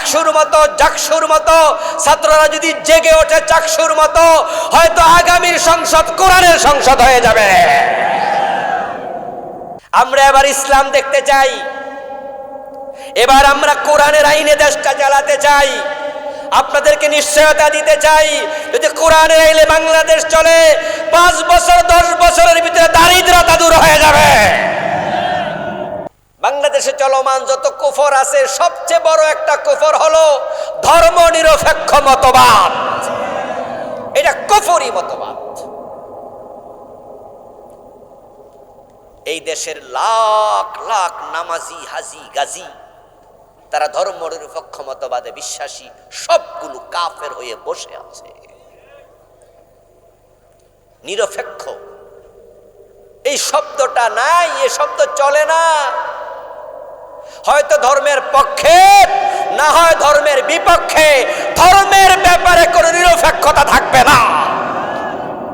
চাকসুর মতো, জাকসুর মতো। ছাত্ররা যদি জেগে ওঠে চাকসুর মতো, হয়তো আগামীর সংসদ কোরআনের সংসদ হয়ে যাবে। আমরা এবার ইসলাম দেখতে চাই। এবার আমরা কোরআনের আইনে দেশটা চালাতে চাই। আপনাদেরকে নিশ্চয়তা দিতে চাই। যদি কোরআনের আইনে বাংলাদেশ চলে, পাঁচ বছর, দশ বছরের ভিতরে দারিদ্রতা দূর হয়ে যাবে বাংলাদেশে চলমান যত কুফর আছে, সবচেয়ে বড় একটা কুফর হলো ধর্ম নিরপেক্ষ মতবাদ। এটা কুফরি মতবাদ। এই দেশের লাখ লাখ নামাজি, হাজি, গাজী, তারা ধর্ম নিরপেক্ষ মতবাদে বিশ্বাসী, সবগুলো কাফের হয়ে বসে আছে। নিরপেক্ষ। এই শব্দটা নাই, এ শব্দ চলে না। হয়তো ধর্মের পক্ষে না হয় ধর্মের বিপক্ষে ধর্মের ব্যাপারে কোনো নিরপেক্ষতা থাকবে